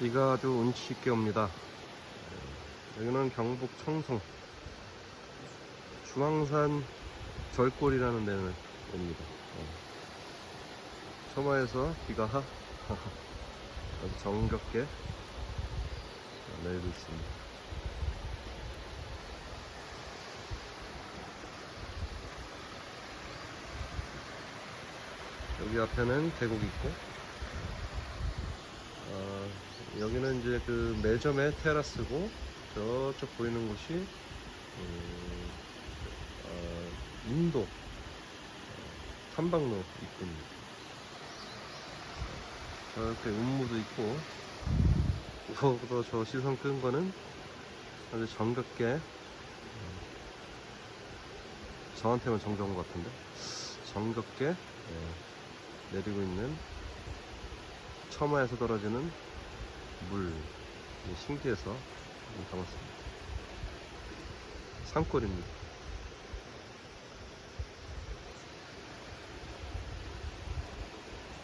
비가 아주 운치 있게 옵니다. 여기는 경북 청송 중앙산 절골이라는 데는 옵니다. 서마에서 비가 하, 아주 정겹게 내리고 있습니다. 여기 앞에는 계곡이 있고 어, 여기는 이제 그 매점의 테라스고 저쪽 보이는 곳이 음, 어, 인도 어, 탐방로 입구입니다. 저렇게 운무도 있고 무엇보다 저 시선 끈 거는 아주 정겹게 음, 저한테만 정겨운 것 같은데 정겹게 예, 내리고 있는 처마에서 떨어지는 물 신기해서 담았습니다. 산골입니다.